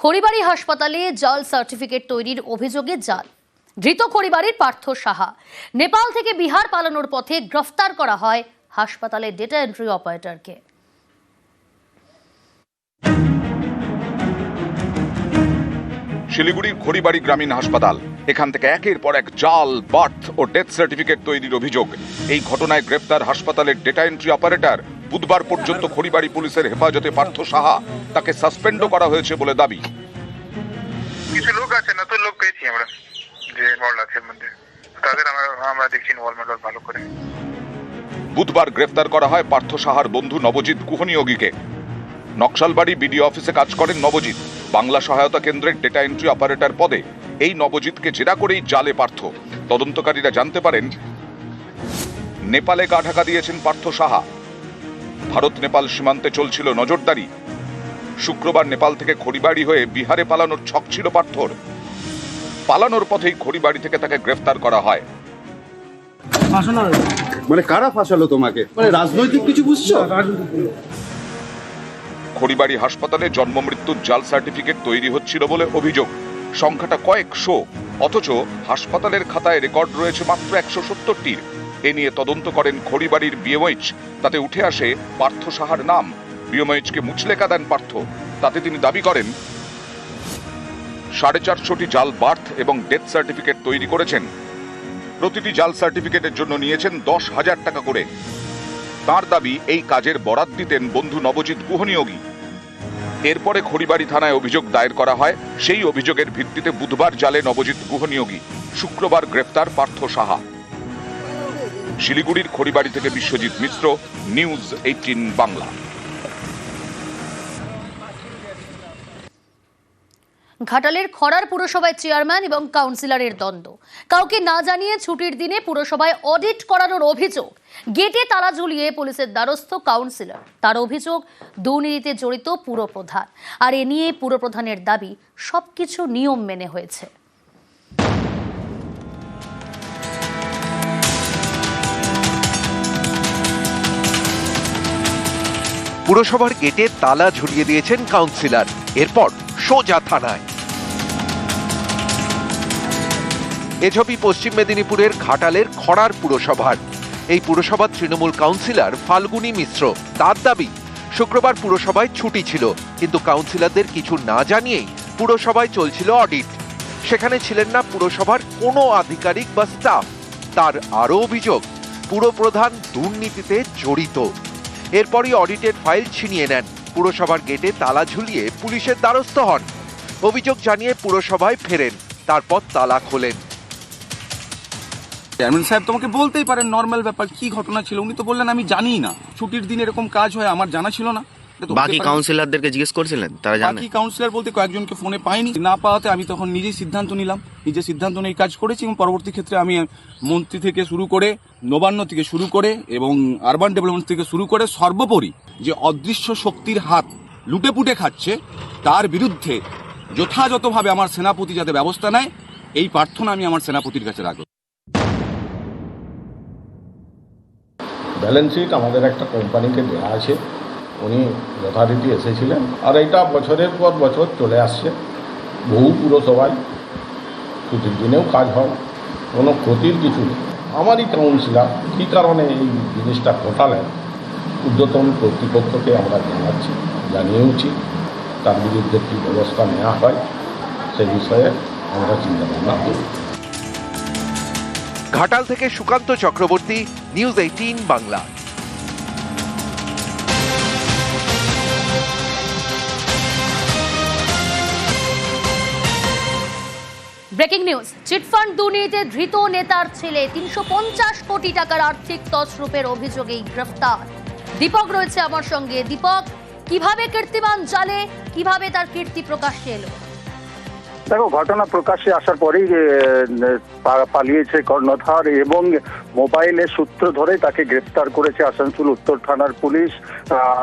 খড়িবাড়ি হাসপাতালে জাল সার্টিফিকেট তৈরির অভিযোগে জাল। ধৃত খড়িবাড়ির পার্থ সাহা। নেপাল থেকে বিহার পালানোর পথে গ্রেফতার করা হয় হাসপাতালের ডেটা এন্ট্রি অপারেটরকে। শিলিগুড়ির খড়িবাড়ি গ্রামীণ হাসপাতাল। এখান থেকে একের পর এক জাল, বার্থ ও ডেথ সার্টিফিকেট তৈরির অভিযোগ। এই ঘটনায় গ্রেপ্তার হাসপাতালের ডেটা এন্ট্রি অপারেটর বুধবার পর্যন্ত খড়িবাড়ি পুলিশের হেফাজতে পার্থ সাহা তাকে সাসপেন্ডও করা হয়েছে বলে দাবি। কিছু লোক আছে নতুন লোক পেয়েছি আমরা যে ইনভলভ আছে মধ্যে। তাদের আমরা আমরা দেখছি ইনভলভমেন্ট ভালো করে। বুধবার গ্রেফতার করা হয় পার্থ সাহার বন্ধু নবজিৎ কুহনিয়োগীকে। নকশালবাড়ি বিডিও অফিসে কাজ করেন নবজিৎ। বাংলা সহায়তা কেন্দ্রের ডেটা এন্ট্রি অপারেটর পদে এই নবজিৎকে জেরা করেই জালে পার্থ। তদন্তকারীরা জানতে পারেন নেপালে গা ঢাকা দিয়েছেন পার্থ সাহা। ভারত নেপাল সীমান্তে চলছিল নজরদারি। শুক্রবার নেপাল থেকে খড়িবাড়ি হয়ে বিহারে পালানোর ছক ছিল পার্থর পালানোর পথেই খড়িবাড়ি থেকে তাকে গ্রেফতার করা হয়। মানে কারা ফাঁসালো তোমাকে? মানে রাজনৈতিক কিছু বুঝছ? খড়িবাড়ি হাসপাতালে জন্ম মৃত্যুর জাল সার্টিফিকেট তৈরি হচ্ছিল বলে অভিযোগ। সংখ্যাটা কয়েকশো অথচ হাসপাতালের খাতায় রেকর্ড রয়েছে মাত্র একশো সত্তরটির। এ নিয়ে তদন্ত করেন খড়িবাড়ির বিএমএইচ। তাতে উঠে আসে পার্থ সাহার নাম। বিএমএইচকে মুচলেকা দেন পার্থ। তাতে তিনি দাবি করেন, সাড়ে চারশোটি জাল বার্থ এবং ডেথ সার্টিফিকেট তৈরি করেছেন। প্রতিটি জাল সার্টিফিকেটের জন্য নিয়েছেন দশ হাজার টাকা করে। তার দাবি, এই কাজের বরাত দিতেন বন্ধু নবজিৎ গুহনিয়োগী। এরপরে খড়িবাড়ি থানায় অভিযোগ দায়ের করা হয়। সেই অভিযোগের ভিত্তিতে বুধবার জালে নবজিৎ গুহনিয়োগী। শুক্রবার গ্রেফতার পার্থ সাহা। শিলিগুড়ির খড়িবাড়ি থেকে বিশ্বজিৎ মিশ্র নিউজ এইটিন বাংলা। ঘাটালের খড়ার পুরসভায় চেয়ারম্যান এবং কাউন্সিলরের দ্বন্দ্ব। কাউকে না জানিয়ে ছুটির দিনে পুরসভায় অডিট করানোর অভিযোগ, গেটে তালা ঝুলিয়ে পুলিশের দ্বারস্থ কাউন্সিলর। তার অভিযোগ, দুর্নীতিতে জড়িত পুরপ্রধান। আর এ নিয়ে পুরপ্রধানের দাবি, সবকিছু নিয়ম মেনে হয়েছে। পুরসভার গেটে তালা ঝুলিয়ে দিয়েছেন কাউন্সিলর। এরপর সোজা থানায়। এ ছবি পশ্চিম মেদিনীপুরের ঘাটালের খড়ার পুরসভার। এই পুরসভার তৃণমূল কাউন্সিলর ফাল্গুনী মিশ্র, তার দাবি, শুক্রবার পুরসভায় ছুটি ছিল, কিন্তু কাউন্সিলরদের কিছু না জানিয়েই পুরসভায় চলছিল অডিট। সেখানে ছিলেন না পুরসভার কোনো আধিকারিক বা স্টাফ। তার আরও অভিযোগ, পুরপ্রধান দুর্নীতিতে জড়িত। এরপরই অডিটের ফাইল ছিনিয়ে নেন। পুরসভার গেটে তালা ঝুলিয়ে পুলিশের দ্বারস্থ হন। অভিযোগ জানিয়ে পুরসভায় ফেরেন, তারপর তালা খোলেন। চেয়ারম্যান সাহেব, তোমাকে বলতেই পারেন, নর্মাল ব্যাপার, কি ঘটনা ছিল? উনি তো বললেন, আমি জানি না। ছুটির দিন এরকম কাজ হয়, আমার জানা ছিল না। বাকি কাউন্সিলরদেরকে জিজ্ঞেস করছিলেন? তারা জানে। বাকি কাউন্সিলর বলতে কয়েকজনকে ফোনে পাইনি। না পাওয়াতে আমি তখন নিজেই সিদ্ধান্ত নিলাম। নিজে সিদ্ধান্ত নিয়ে এই কাজ করেছি এবং পরবর্তী ক্ষেত্রে আমি মন্ত্রী থেকে শুরু করে নবান্ন থেকে শুরু করে এবং আরবান ডেভেলপমেন্ট থেকে শুরু করে সর্বোপরি যে অদৃশ্য শক্তির হাত লুটে পুটে খাচ্ছে তার বিরুদ্ধে যথাযথভাবে আমার সেনাপতি যাতে ব্যবস্থা নেয় এই প্রার্থনা আমি আমার সেনাপতির কাছে রাখব। ব্যালেন্স শিট আমাদের একটা কোম্পানিকে দেওয়া আছে। উনি যথারীতি এসেছিলেন। আর এটা বছরের পর বছর চলে আসছে। বহু পুরসভায় ছুটির দিনেও কাজ হয়, কোনো ক্ষতির কিছু নেই। আমারই কাউন্সিলার, কী কারণে এই জিনিসটা ঘটালেন, ঊর্ধ্বতন কর্তৃপক্ষকে আমরা জানাচ্ছি, জানিয়েওছি, তার বিরুদ্ধে কী ব্যবস্থা নেওয়া হয়, সে বিষয়ে আমরা চিন্তাভাবনা করি। ঘাটাল থেকে Sukanta Chakraborty, news eighteen Bangla. Breaking news. Chit fund দুর্নীতিতে ধৃত নেতার ছেলে তিনশো পঞ্চাশ কোটি টাকার আর্থিক তছরূপের অভিযোগেই গ্রেফতার। দীপক রয়েছে আমার সঙ্গে। দীপক, কীভাবে কীর্তিমান জালে, কীভাবে তার কীর্তি প্রকাশ্যে এলো? দেখো, ঘটনা প্রকাশ্যে আসার পরেই পালিয়েছে কর্ণধার এবং মোবাইলের সূত্র ধরে তাকে গ্রেপ্তার করেছে আসানসোল উত্তর থানার পুলিশ।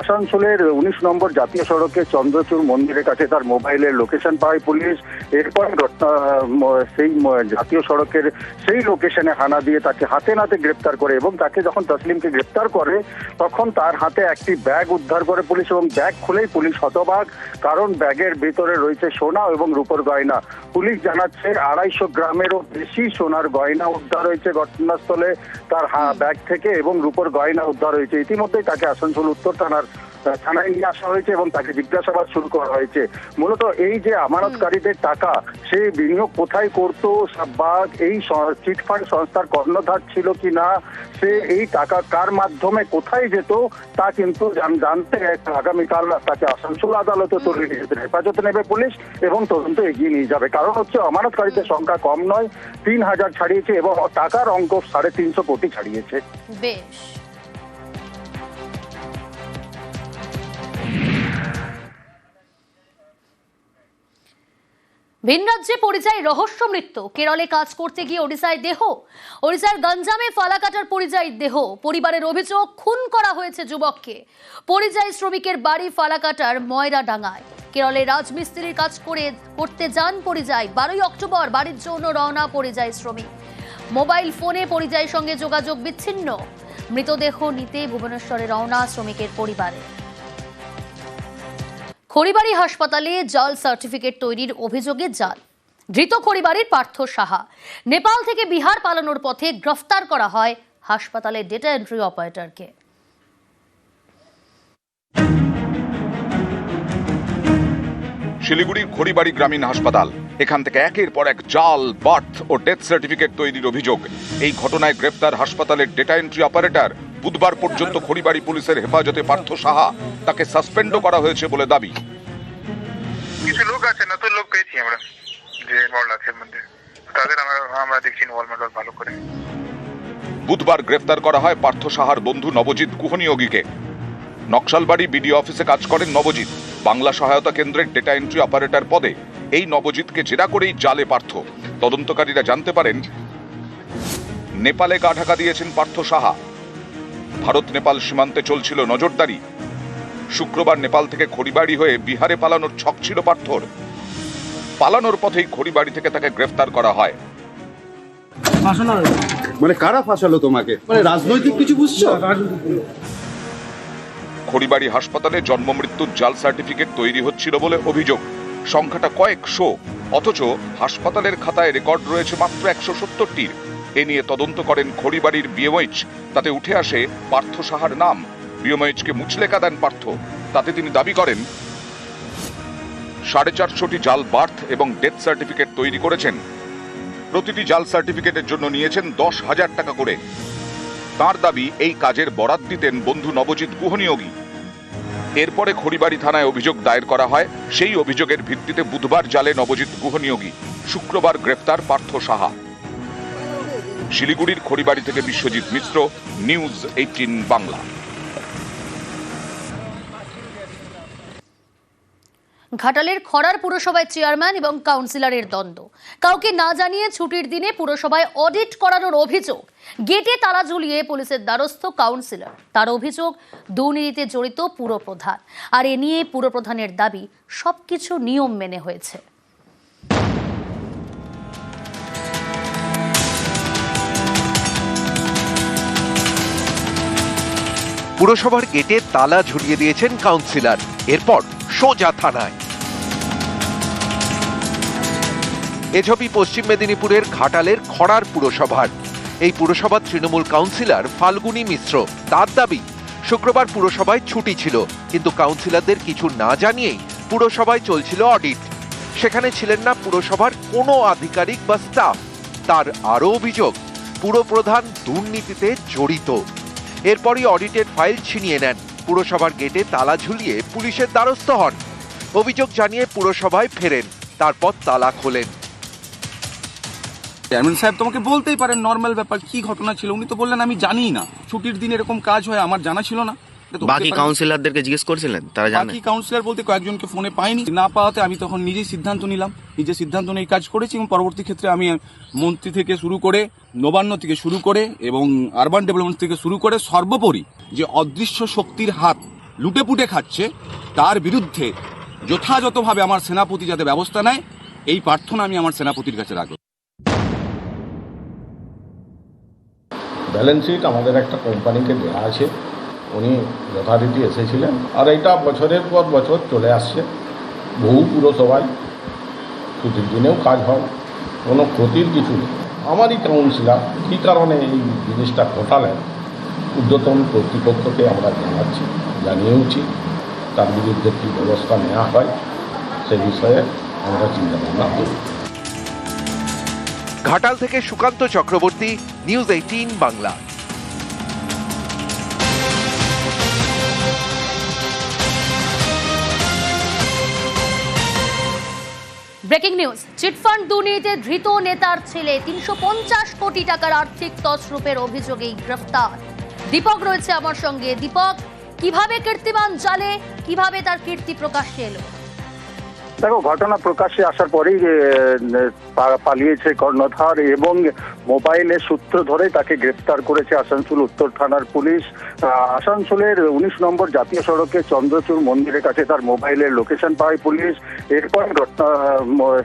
আসানসোলের উনিশ নম্বর জাতীয় সড়কে চন্দ্রচূড় মন্দিরের কাছে তার মোবাইলের লোকেশন পায় পুলিশ। এরপর ঘটনা সেই জাতীয় সড়কের সেই লোকেশনে হানা দিয়ে তাকে হাতে নাতে গ্রেপ্তার করে এবং তাকে যখন তসলিমকে গ্রেফতার করে, তখন তার হাতে একটি ব্যাগ উদ্ধার করে পুলিশ এবং ব্যাগ খুলেই পুলিশ হতবাক। কারণ ব্যাগের ভিতরে রয়েছে সোনা এবং রূপর গয়না। পুলিশ জানাচ্ছে আড়াইশো গ্রামেরও বেশি সোনার গয়না উদ্ধার হয়েছে ঘটনাস্থলে। তার ব্যাগ থেকে এবং রূপর গয়না উদ্ধার হয়েছে। ইতিমধ্যেই তাকে আসানসোল উত্তর থানার থানায় নিয়ে আসা হয়েছে এবং তাকে জিজ্ঞাসাবাদ শুরু করা হয়েছে। মূলত এই যে আমানতকারীদের টাকা, সে বিনিয়োগ কোথায় করতো বা এই চিটফান্ড সংস্থার কর্ণধার ছিল কি না সে এই টাকা কার মাধ্যমে কোথায় যেত, তা কিন্তু জান- জানতে আগামীকাল তাকে আসানসোল আদালতে যেতে হেফাজতে নেবে পুলিশ এবং তদন্ত এগিয়ে নিয়ে যাবে। কারণ হচ্ছে আমানতকারীদের সংখ্যা কম নয়, তিন হাজার ছাড়িয়েছে এবং টাকার অঙ্ক সাড়ে তিনশো কোটি ছাড়িয়েছে। বেশ। ভিন রাজ্যে পরিযায়ী রহস্য মৃত্যু। কেরলে কাজ করতে গিয়ে ওড়িশায় দেহ। ওড়িশার গঞ্জামে ফালাকাটার পরিযায়ী দেহ। পরিবারের অভিযোগ, খুন করা হয়েছে যুবককে। পরিযায়ী শ্রমিকের বাড়ি ফালাকাটার ময়রা ডাঙায়। কেরলে রাজমিস্ত্রির কাজ করে, করতে যান পরিযায়ী। বারোই অক্টোবর বাড়ির জন্য রওনা পরিযায়ী শ্রমিক। মোবাইল ফোনে পরিযায়ীর সঙ্গে যোগাযোগ বিচ্ছিন্ন। মৃতদেহ নিতে ভুবনেশ্বরে রওনা শ্রমিকের পরিবারে। খড়িবাড়ি হাসপাতালে জাল সার্টিফিকেট তৈরির অভিযোগে জাল। ধৃত খড়িবাড়ির পার্থ সাহা। নেপাল থেকে বিহার পালানোর পথে গ্রেফতার করা হয় হাসপাতালের ডেটা এন্ট্রি অপারেটরকে। শিলিগুড়ির খড়িবাড়ি গ্রামীণ হাসপাতাল। এখান থেকে একের পর এক জাল, বার্থ ও ডেথ সার্টিফিকেট তৈরির অভিযোগ। এই ঘটনায় গ্রেপ্তার হাসপাতালের ডেটা এন্ট্রি অপারেটর বুধবার পর্যন্ত খড়িবাড়ি পুলিশের হেফাজতে পার্থ সাহা তাকে সাসপেন্ডও করা হয়েছে বলে দাবি। কিছু লোক আছে নতুন লোক পেয়েছি আমরা যে ইনভলভ আছে মধ্যে। তাদের আমরা আমরা দেখছি ইনভলভমেন্ট ভালো করে। বুধবার গ্রেফতার করা হয় পার্থ সাহার বন্ধু নবজিৎ কুহনিয়োগীকে। নকশালবাড়ি বিডিও অফিসে কাজ করেন নবজিৎ। বাংলা সহায়তা কেন্দ্রের ডেটা এন্ট্রি অপারেটর পদে এই নবজিৎকে জেরা করেই জালে পার্থ। তদন্তকারীরা জানতে পারেন নেপালে গা ঢাকা দিয়েছেন পার্থ সাহা। ভারত নেপাল সীমান্তে চলছিল নজরদারি। শুক্রবার নেপাল থেকে খড়িবাড়ি হয়ে বিহারে পালানোর ছক ছিল পার্থর। পালানোর পথেই খড়িবাড়ি থেকে তাকে গ্রেফতার করা হয়। মানে কারা ফাঁসালো তোমাকে? মানে রাজনৈতিক কিছু বুঝছ? খড়িবাড়ি হাসপাতালে জন্ম মৃত্যুর জাল সার্টিফিকেট তৈরি হচ্ছিল বলে অভিযোগ। সংখ্যাটা কয়েকশো অথচ হাসপাতালের খাতায় রেকর্ড রয়েছে মাত্র একশো সত্তরটির। এ নিয়ে তদন্ত করেন খড়িবাড়ির বিএমএইচ। তাতে উঠে আসে পার্থ সাহার নাম। বিএমএইচকে মুচলেকা দেন পার্থ। তাতে তিনি দাবি করেন, সাড়ে চারশোটি জাল বার্থ এবং ডেথ সার্টিফিকেট তৈরি করেছেন। প্রতিটি জাল সার্টিফিকেটের জন্য নিয়েছেন দশ হাজার টাকা করে। তার দাবি, এই কাজের বরাত দিতেন বন্ধু নবজিৎ গুহনিয়োগী এরপরে খড়িবাড়ি থানায় অভিযোগ দায়ের করা হয়। সেই অভিযোগের ভিত্তিতে বুধবার জালে নবজিৎ গুহনিয়োগী শুক্রবার গ্রেফতার পার্থ সাহা। শিলিগুড়ির খড়িবাড়ি থেকে বিশ্বজিৎ মিশ্র নিউজ এইটিন বাংলা। ঘাটালের খড়ার পুরসভায় চেয়ারম্যান এবং কাউন্সিলরের দ্বন্দ্ব। কাউকে না জানিয়ে ছুটির দিনে পুরসভায় অডিট করানোর অভিযোগ। গেটে তালা ঝুলিয়ে পুলিশের দ্বারস্থ কাউন্সিলর। তার অভিযোগ, দুর্নীতিতে জড়িত পুরপ্রধান। আর এ নিয়ে পুরপ্রধানের দাবি, সবকিছু নিয়ম মেনে হয়েছে। পুরসভার গেটে তালা ঝুলিয়ে দিয়েছেন কাউন্সিলর। এরপর সোজা থানায়। এ ছবি পশ্চিম মেদিনীপুরের ঘাটালের খড়ার পুরসভার। এই পুরসভার তৃণমূল কাউন্সিলর ফাল্গুনী মিশ্র, তার দাবি, শুক্রবার পুরসভায় ছুটি ছিল, কিন্তু কাউন্সিলরদের কিছু না জানিয়েই পুরসভায় চলছিল অডিট। সেখানে ছিলেন না পুরসভার কোনো আধিকারিক বা স্টাফ। তার আরও অভিযোগ, পুরপ্রধান দুর্নীতিতে জড়িত। এরপরই অডিটের ফাইল ছিনিয়ে নেন। পুরসভার গেটে তালা ঝুলিয়ে পুলিশের দ্বারস্থ হন। অভিযোগ জানিয়ে পুরসভায় ফেরেন তারপর তালা খোলেন। চেয়ারম্যান সাহেব তোমাকে বলতেই পারেন নর্মাল ব্যাপার কি ঘটনা ছিল? উনি তো বললেন আমি জানি না। ছুটির দিন এরকম কাজ হয় আমার জানা ছিল না। বাকি কাউন্সিলরদেরকে জিজ্ঞেস করেছিলেন? তারা জানে। বাকি কাউন্সিলর বলতে কয়েকজনকে ফোনে পাইনি। না পাওয়াতে আমি তখন নিজেই সিদ্ধান্ত নিলাম। নিজে সিদ্ধান্ত নিয়ে কাজ করেছি এবং পরবর্তী ক্ষেত্রে আমি মন্ত্রী থেকে শুরু করে নবান্ন থেকে শুরু করে এবং আরবান ডেভেলপমেন্ট থেকে শুরু করে সর্বোপরি যে অদৃশ্য শক্তির হাত লুটে পুটে খাচ্ছে, তার বিরুদ্ধে যথাযথভাবে আমার সেনাপতি যাতে ব্যবস্থা নেয়, এই প্রার্থনা আমি আমার সেনাপতির কাছে রাখব। ব্যালেন্স শিট আমাদের একটা কোম্পানিকে দেওয়া আছে। উনি যথারীতি এসেছিলেন। আর এটা বছরের পর বছর চলে আসছে। বহু পুরসভায় ছুটির দিনেও কাজ হয়। কোনো ক্ষতির কিছু নেই। আমারই কাউন্সিলার। কী কারণে এই জিনিসটা ঘটালেন? ঊর্ধ্বতন কর্তৃপক্ষকে আমরা জানাচ্ছি, জানিয়েওছি। তার বিরুদ্ধে কী ব্যবস্থা নেওয়া হয়, সে বিষয়ে আমরা চিন্তাভাবনা করি। ঘাটাল থেকে Sukanta Chakraborty, news eighteen Bangla. Breaking news, chit fund দুর্নীতিতে ধৃত নেতার ছেলে তিনশো পঞ্চাশ কোটি টাকার আর্থিক তছরূপের অভিযোগে গ্রেফতার। দীপক রয়েছে আমার সঙ্গে। দীপক, কীভাবে কীর্তিমান জালে, কীভাবে তার কীর্তি প্রকাশ্যে এলো? দেখো, ঘটনা প্রকাশ্যে আসার পরেই পালিয়েছে কর্ণধার এবং মোবাইলের সূত্র ধরে তাকে গ্রেপ্তার করেছে আসানসোল উত্তর থানার পুলিশ। আসানসোলের উনিশ নম্বর জাতীয় সড়কে চন্দ্রচূড় মন্দিরের কাছে তার মোবাইলের লোকেশন পায় পুলিশ। এরপর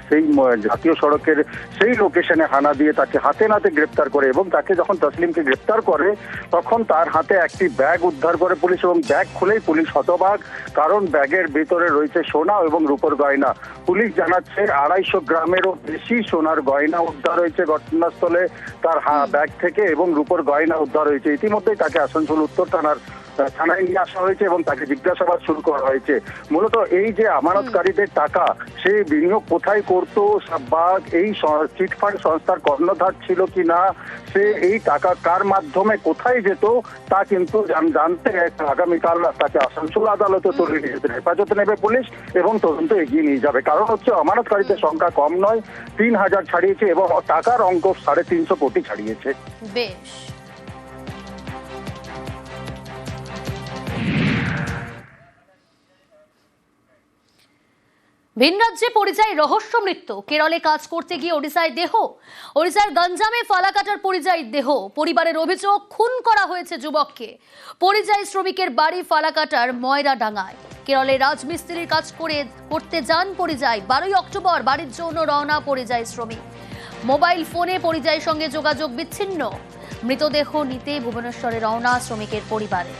সেই জাতীয় সড়কের সেই লোকেশনে হানা দিয়ে তাকে হাতে নাতে গ্রেপ্তার করে এবং তাকে যখন তসলিমকে গ্রেপ্তার করে, তখন তার হাতে একটি ব্যাগ উদ্ধার করে পুলিশ এবং ব্যাগ খুলেই পুলিশ হতবাক। কারণ ব্যাগের ভিতরে রয়েছে সোনা এবং রূপর গয়না। পুলিশ জানাচ্ছে আড়াইশো গ্রামেরও বেশি সোনার গয়না উদ্ধার হয়েছে ঘটনাস্থলে তার ব্যাগ থেকে এবং রূপর গয়না উদ্ধার হয়েছে। ইতিমধ্যেই তাকে আসানসোল উত্তর থানার থানায় নিয়ে আসা হয়েছে এবং তাকে জিজ্ঞাসাবাদ শুরু করা হয়েছে। মূলত এই যে আমানতকারীদের টাকা, সে বিনিয়োগ কোথায় করত বা এই চিটফান্ড সংস্থার কর্ণধার ছিল কি না সে এই টাকা কার মাধ্যমে কোথায় যেত, তা কিন্তু জান- জানতে আগামীকাল তাকে আসানসোল আদালতে তুলে নিয়ে হেফাজতে নেবে পুলিশ এবং তদন্ত এগিয়ে নিয়ে যাবে। কারণ হচ্ছে আমানতকারীদের সংখ্যা কম নয়, তিন হাজার ছাড়িয়েছে এবং টাকার অঙ্ক সাড়ে তিনশো কোটি ছাড়িয়েছে। বেশ। ভিন রাজ্যে পরিযায়ী রহস্য মৃত্যু। কেরলে কাজ করতে গিয়ে ওড়িশায় দেহ। ওড়িশার গঞ্জামে ফালাকাটার পরিযায়ী দেহ। পরিবারের অভিযোগ, খুন করা হয়েছে যুবককে। পরিযায়ী শ্রমিকের বাড়ি ফালাকাটার ময়রা ডাঙায় কেরলে রাজমিস্ত্রির কাজ করে, করতে যান পরিযায়ী। বারোই অক্টোবর বাড়ির জন্য রওনা পরিযায়ী শ্রমিক। মোবাইল ফোনে পরিযায়ীর সঙ্গে যোগাযোগ বিচ্ছিন্ন। মৃতদেহ নিতে ভুবনেশ্বরে রওনা শ্রমিকের পরিবারে।